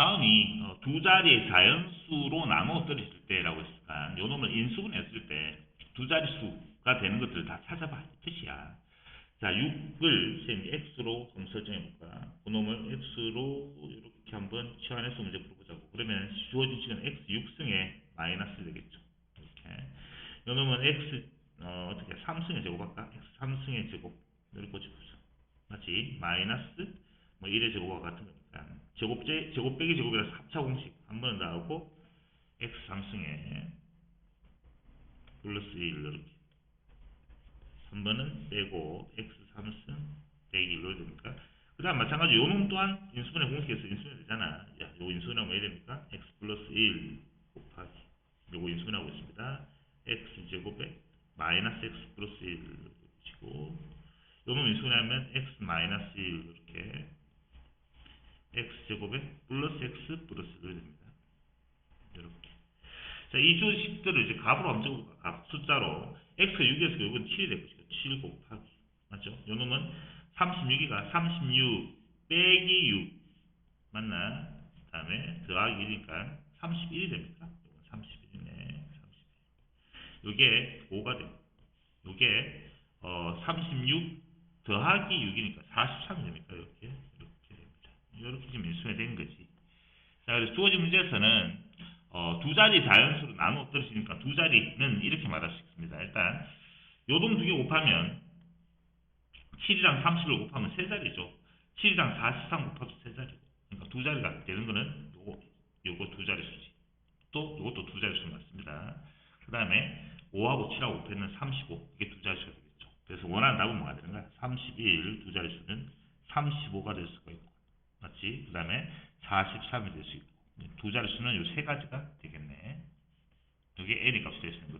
다음이 어, 두 자리의 자연수로 나누어 떨어질 때라고 했으니까 요 놈을 인수분했을 때 두 자릿수가 되는 것들을 다 찾아봐 이 뜻이야. 자, 6을 이제 x로 한번 설정해 볼까? 그 놈을 x로 이렇게 한번 치환해서 문제 풀어보자고. 그러면 주어진 시간 x 6승에 마이너스 되겠죠. 이렇게. 요 놈은 x 어, 어떻게 3승의 제곱할까? x 3승의 제곱 이렇게 고쳐보자. 맞지? 마이너스 뭐 1의 제곱과 같은 거니까 제곱제 제곱 빼기 제곱이라서 합차 공식. 한 번은 나오고 x 3승에 플러스 1 이렇게. 3번은 빼고 x 3승 빼기 1로 되니까. 그 다음 마찬가지 요놈 또한 인수분해 공식에서 인수분해 되잖아. 야, 요 인수분해하면 왜 됩니까? x 플러스 1 곱하기. 요거 인수분해하고 있습니다. X 제곱에 마이너스 x 플러스 1 치고. 요놈 인수분해하면 x 마이너스 1 이렇게 x 제곱에 플러스 x 플러스 1이 됩니다 이렇게 자, 이 조식들을 이제 값으로 적어볼까? 값, 숫자로. x 6에서 이건 7이 될 것이고, 7 곱하기. 맞죠? 요 놈은 36이가 36 빼기 6. 맞나? 그 다음에 더하기 1이니까 31이 됩니까? 이건 31이네. 31. 요게 5가 됩니다. 요게, 어, 36 더하기 6이니까 43이 됩니까? 이렇게. 이렇게 지금 인수가 된 거지. 자, 그래서 주어진 문제에서는 어, 두 자리 자연수로 나누어 떨어지니까 두 자리는 이렇게 말할 수 있습니다. 일단 요동 두 개 곱하면 7이랑 30을 곱하면 세 자리죠. 7이랑 43 곱하면 세 자리고. 그러니까 두 자리가 되는 거는 요거, 요거 두 자리 수지. 또 요것도 두 자리 수 맞습니다. 그 다음에 5하고 7하고 곱하면 35. 이게 두 자리 수가 되겠죠. 그래서 원하는 답은 뭐가 되는가? 31 두 자리 수는 35가 될 수가 있고. 맞지? 그 다음에 43이 될 수 있고. 두 자릿수는 요 세 가지가 되겠네. 여기 n이 값이 되시는 거.